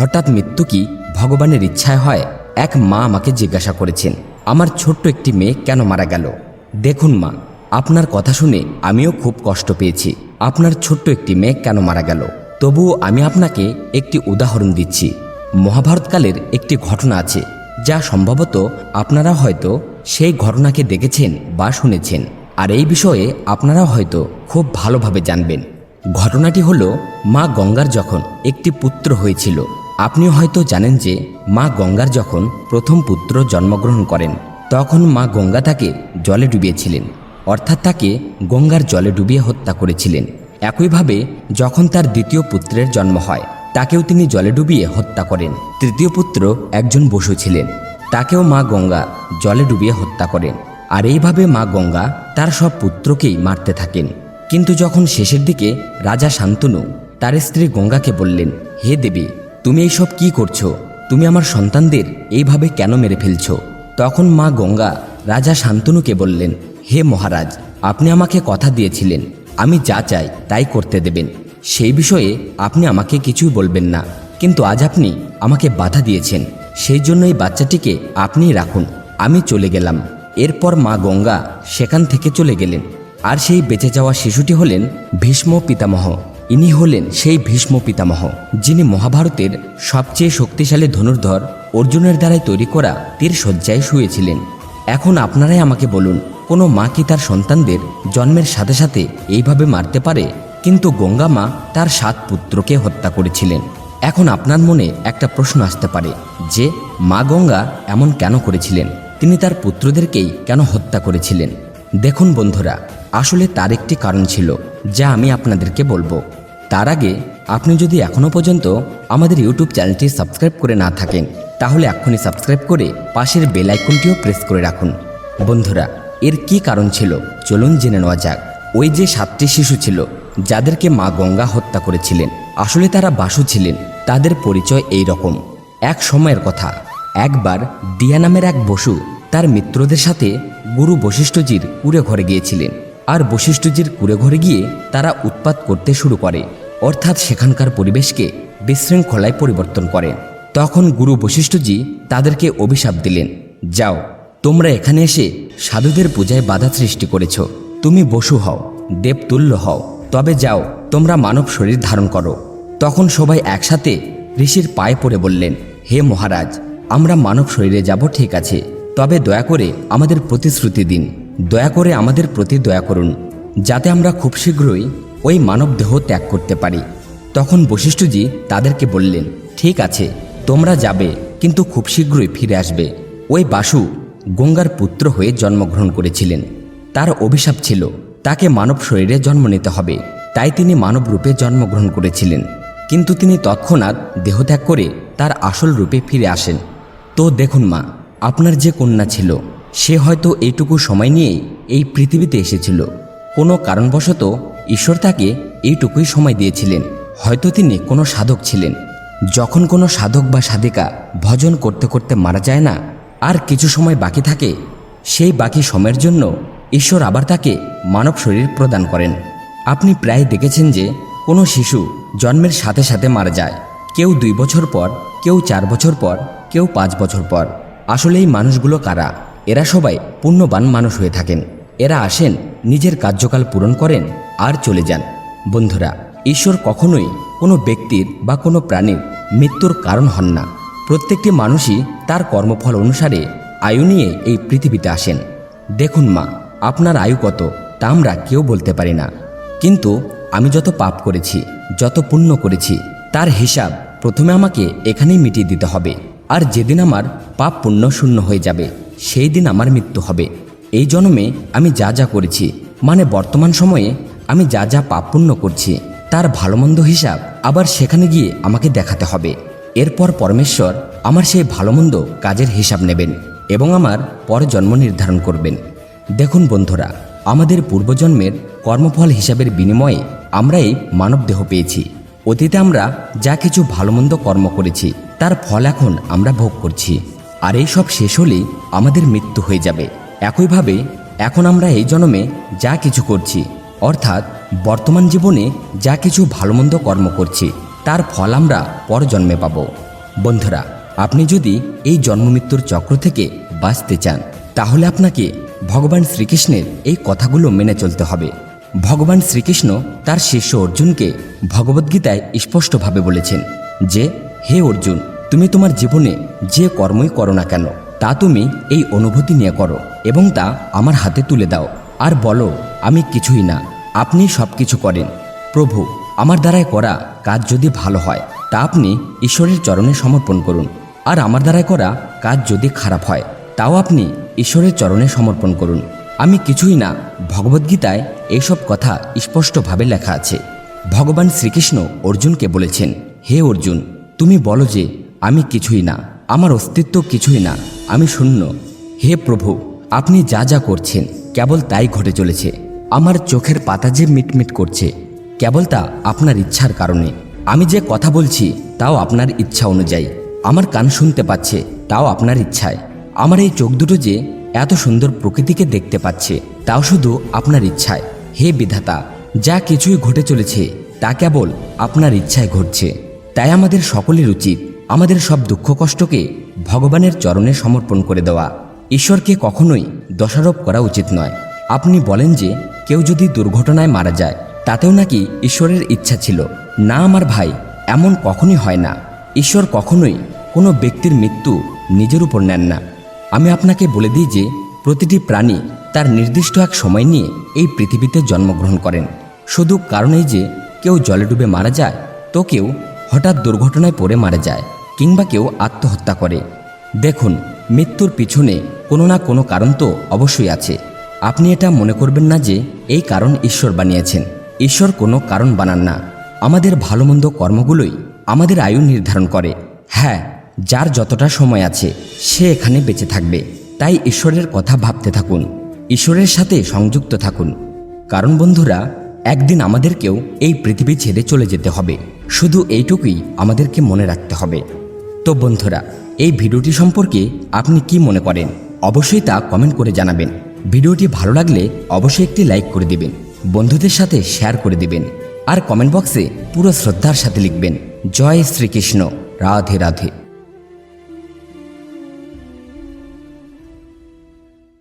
হঠাৎ মৃত্যু কি ভগবানের ইচ্ছায় হয়? এক মা আমাকে জিজ্ঞাসা করেছেন, আমার ছোট্ট একটি মেয়ে কেন মারা গেল? দেখুন মা, আপনার কথা শুনে আমিও খুব কষ্ট পেয়েছি। আপনার ছোট্ট একটি মেয়ে কেন মারা গেল? তবুও আমি আপনাকে একটি উদাহরণ দিচ্ছি। মহাভারতকালের একটি ঘটনা আছে, যা সম্ভবত আপনারা হয়তো সেই ঘটনাকে দেখেছেন বা শুনেছেন। আর এই বিষয়ে আপনারাও হয়তো খুব ভালোভাবে জানবেন। ঘটনাটি হলো মা গঙ্গার যখন একটি পুত্র হয়েছিল আপনি হয়তো জানেন যে মা গঙ্গার যখন প্রথম পুত্র জন্মগ্রহণ করেন, তখন মা গঙ্গা তাকে জলে ডুবিয়েছিলেন। অর্থাৎ তাকে গঙ্গার জলে ডুবিয়ে হত্যা করেছিলেন। একইভাবে যখন তার দ্বিতীয় পুত্রের জন্ম হয়, তাকেও তিনি জলে ডুবিয়ে হত্যা করেন। তৃতীয় পুত্র একজন বসু ছিলেন, তাকেও মা গঙ্গা জলে ডুবিয়ে হত্যা করেন। আর এইভাবে মা গঙ্গা তার সব পুত্রকেই মারতে থাকেন। কিন্তু যখন শেষের দিকে রাজা শান্তনু তার স্ত্রী গঙ্গাকে বললেন, হে দেবী তুমি এইসব কি করছ? তুমি আমার সন্তানদের এইভাবে কেন মেরে ফেলছো? তখন মা গঙ্গা রাজা শান্তনুকে বললেন, হে মহারাজ, আপনি আমাকে কথা দিয়েছিলেন। আমি যা চাই তাই করতে দেবেন। সেই বিষয়ে আপনি আমাকে কিছুই বলবেন না। কিন্তু আজ আপনি আমাকে বাধা দিয়েছেন। সেই জন্য এই বাচ্চাটিকে আপনিই রাখুন। আমি চলে গেলাম। এরপর মা গঙ্গা সেখান থেকে চলে গেলেন। আর সেই বেঁচে যাওয়া শিশুটি হলেন ভীষ্ম পিতামহ। ইনি হলেন সেই ভীষ্ম পিতামহ, যিনি মহাভারতের সবচেয়ে শক্তিশালী ধনুর্ধর অর্জুনের দ্বারাই তৈরি করা তীর শয্যায় শুয়েছিলেন। এখন আপনারাই আমাকে বলুন, কোনো মা কি তার সন্তানদের জন্মের সাথে সাথে এইভাবে মারতে পারে? কিন্তু গঙ্গা মা তার সাত পুত্রকে হত্যা করেছিলেন। এখন আপনার মনে একটা প্রশ্ন আসতে পারে, যে মা গঙ্গা এমন কেন করেছিলেন? তিনি তার পুত্রদেরকেই কেন হত্যা করেছিলেন? দেখুন বন্ধুরা আসলে তার একটি কারণ ছিল, যা আমি আপনাদেরকে বলব। তার আগে, আপনি যদি এখনও পর্যন্ত আমাদের ইউটিউব চ্যানেলটি সাবস্ক্রাইব করে না থাকেন, তাহলে এখনই সাবস্ক্রাইব করে পাশের বেল আইকনটিও প্রেস করে রাখুন। বন্ধুরা, এর কি কারণ ছিল? চলুন জেনে নেওয়া যাক। ওই যে সাতটি শিশু ছিল, যাদেরকে মা গঙ্গা হত্যা করেছিলেন। আসলে তারা বাসু ছিলেন, তাদের পরিচয় এই রকম। এক সময়ের কথা, একবার দিয়া নামের এক বসু তার মিত্রদের সাথে গুরু বশিষ্ঠজির কুড়ে ঘরে গিয়েছিলেন। আর বশিষ্ঠজির কুড়ে ঘরে গিয়ে তারা উৎপাত করতে শুরু করে, অর্থাৎ সেখানকার পরিবেশকে বিশৃঙ্খলায় পরিবর্তন করে। তখন গুরু বশিষ্ঠজি তাদেরকে অভিশাপ দিলেন, যাও, তোমরা এখানে এসে সাধুদের পূজায় বাধা সৃষ্টি করেছ। তুমি বসু হও, দেবতুল্য হও। তবে যাও, তোমরা মানব শরীর ধারণ করো। তখন সবাই একসাথে ঋষির পায়ে পড়ে বললেন, হে মহারাজ, আমরা মানব শরীরে যাব, ঠিক আছে। তবে দয়া করে আমাদের প্রতিশ্রুতি দিন। দয়া করে আমাদের প্রতি দয়া করুন, যাতে আমরা খুব শীঘ্রই ওই মানব দেহ ত্যাগ করতে পারি। তখন বশিষ্ঠজি তাদেরকে বললেন, ঠিক আছে, তোমরা যাবে, কিন্তু খুব শীঘ্রই ফিরে আসবে। ওই বাসু গঙ্গার পুত্র হয়ে জন্মগ্রহণ করেছিলেন। তার অভিশাপ ছিল, তাকে মানব শরীরে জন্ম নিতে হবে, তাই তিনি মানব রূপে জন্মগ্রহণ করেছিলেন। কিন্তু তিনি তৎক্ষণাৎ দেহত্যাগ করে তার আসল রূপে ফিরে আসেন। তো দেখুন মা, আপনার যে কন্যা ছিল সে হয়তো এইটুকু সময় নিয়েই এই পৃথিবীতে এসেছিল। কোনো কারণবশত ঈশ্বর তাকে এইটুকুই সময় দিয়েছিলেন। হয়তো তিনি কোনো সাধক ছিলেন। যখন কোনো সাধক বা সাধিকা ভজন করতে করতে মারা যায় না, আর কিছু সময় বাকি থাকে, সেই বাকি সময়ের জন্য ঈশ্বর আবার তাকে মানব শরীর প্রদান করেন। আপনি প্রায় দেখেছেন যে কোনো শিশু জন্মের সাথে সাথে মারা যায়। কেউ দুই বছর পর, কেউ চার বছর পর, কেউ পাঁচ বছর পর। আসলে এই মানুষগুলো কারা? এরা সবাই পুণ্যবান মানুষ হয়ে থাকেন। এরা আসেন, নিজের কার্যকাল পূরণ করেন আর চলে যান। বন্ধুরা, ঈশ্বর কখনোই কোনো ব্যক্তির বা কোনো প্রাণীর মৃত্যুর কারণ হন না। প্রত্যেকটি মানুষই তার কর্মফল অনুসারে আয়ু নিয়ে এই পৃথিবীতে আসেন। দেখুন মা, আপনার আয়ু কত, তা আমরা কেউ বলতে পারি না। কিন্তু আমি যত পাপ করেছি, যত পুণ্য করেছি, তার হিসাব প্রথমে আমাকে এখানেই মিটিয়ে দিতে হবে। আর যেদিন আমার পাপ পুণ্য শূন্য হয়ে যাবে সেই দিন আমার মৃত্যু হবে। এই জন্মে আমি যা যা করেছি মানে বর্তমান সময়ে আমি যা যা পাপ পুণ্য করছি, তার ভালো মন্দ হিসাব আবার সেখানে গিয়ে আমাকে দেখাতে হবে। এরপর পরমেশ্বর আমার সেই ভালো মন্দ কাজের হিসাব নেবেন এবং আমার পর জন্ম নির্ধারণ করবেন। দেখুন বন্ধুরা, আমাদের পূর্বজন্মের কর্মফল হিসাবের বিনিময়ে আমরা এই মানব দেহ পেয়েছি। অতীতে আমরা যা কিছু ভালো মন্দ কর্ম করেছি, তার ফল এখন আমরা ভোগ করছি। আর এই সব শেষ হলেই আমাদের মৃত্যু হয়ে যাবে। একইভাবে এখন আমরা এই জন্মে যা কিছু করছি, অর্থাৎ বর্তমান জীবনে যা কিছু ভালো মন্দ কর্ম করছি, তার ফল আমরা পর জন্মে পাব। বন্ধুরা, আপনি যদি এই জন্মমৃত্যুর চক্র থেকে বাঁচতে চান, তাহলে আপনাকে ভগবান শ্রীকৃষ্ণের এই কথাগুলো মেনে চলতে হবে। ভগবান শ্রীকৃষ্ণ তার শিষ্য অর্জুনকে ভগবদ্গীতায় স্পষ্টভাবে বলেছেন যে, হে অর্জুন তুমি তোমার জীবনে যে কর্মই করো না কেন, তা তুমি এই অনুভূতি নিয়ে করো এবং তা আমার হাতে তুলে দাও। আর বলো, আমি কিছুই না, আপনি সব কিছু করেন। প্রভু, আমার দ্বারায় করা কাজ যদি ভালো হয়, তা আপনি ঈশ্বরের চরণে সমর্পণ করুন। আর আমার দ্বারায় করা কাজ যদি খারাপ হয়, তাও আপনি ঈশ্বরের চরণে সমর্পণ করুন। আমি কিছুই না, ভগবদ্গীতায় এইসব কথা স্পষ্টভাবে লেখা আছে। ভগবান শ্রীকৃষ্ণ অর্জুনকে বলেছেন, হে অর্জুন, তুমি বলো যে আমি কিছুই না, আমার অস্তিত্ব কিছুই না, আমি শূন্য। হে প্রভু, আপনি যা যা করছেন, কেবল তাই ঘটে চলেছে। আমার চোখের পাতা যে মিটমিট করছে, কেবল তা আপনার ইচ্ছার কারণে। আমি যে কথা বলছি, তাও আপনার ইচ্ছা অনুযায়ী। আমার কান শুনতে পাচ্ছে, তাও আপনার ইচ্ছায়। আমার এই চোখ দুটো যে এত সুন্দর প্রকৃতিকে দেখতে পাচ্ছে, তাও শুধু আপনার ইচ্ছায়। হে বিধাতা, যা কিছুই ঘটে চলেছে, তা কেবল আপনার ইচ্ছায় ঘটছে। তাই আমাদের সকলের উচিত আমাদের সব দুঃখ কষ্টকে ভগবানের চরণে সমর্পণ করে দেওয়া। ঈশ্বরকে কখনোই দোষারোপ করা উচিত নয়। আপনি বলেন যে, কেউ যদি দুর্ঘটনায় মারা যায়, তাতেও নাকি ঈশ্বরের ইচ্ছা ছিল। না, আমার ভাই, এমন কখনই হয় না। ঈশ্বর কখনোই কোনো ব্যক্তির মৃত্যু নিজের উপর নেন না। আমি আপনাকে বলে দিই যে, প্রতিটি প্রাণী তার নির্দিষ্ট এক সময় নিয়ে এই পৃথিবীতে জন্মগ্রহণ করেন। শুধু কারণেই যে কেউ জলে ডুবে মারা যায়, তো কেউ হঠাৎ দুর্ঘটনায় পড়ে মারা যায়। কিংবা কেউ আত্মহত্যা করে। দেখুন, মৃত্যুর পিছনে কোনো না কোনো কারণ তো অবশ্যই আছে। আপনি এটা মনে করবেন না যে এই কারণ ঈশ্বর বানিয়েছেন। ঈশ্বর কোনো কারণ বানান না। আমাদের ভালো মন্দ কর্মগুলোই আমাদের আয়ু নির্ধারণ করে। হ্যাঁ যার যতটা সময় আছে, সে এখানে বেঁচে থাকবে। তাই ঈশ্বরের কথা ভাবতে থাকুন। ঈশ্বরের সাথে সংযুক্ত থাকুন। কারণ বন্ধুরা, একদিন আমাদেরকেও এই পৃথিবী ছেড়ে চলে যেতে হবে। শুধু এইটুকুই আমাদেরকে মনে রাখতে হবে। তো বন্ধুরা, এই ভিডিওটি সম্পর্কে আপনি কি মনে করেন? অবশ্যই তা কমেন্ট করে জানাবেন। ভিডিওটি ভালো লাগলে অবশ্যই একটি লাইক করে দিবেন, বন্ধুদের সাথে শেয়ার করে দিবেন, আর কমেন্ট বক্সে পুরো শ্রদ্ধার সাথে লিখবেন। জয় শ্রীকৃষ্ণ, রাধে রাধে।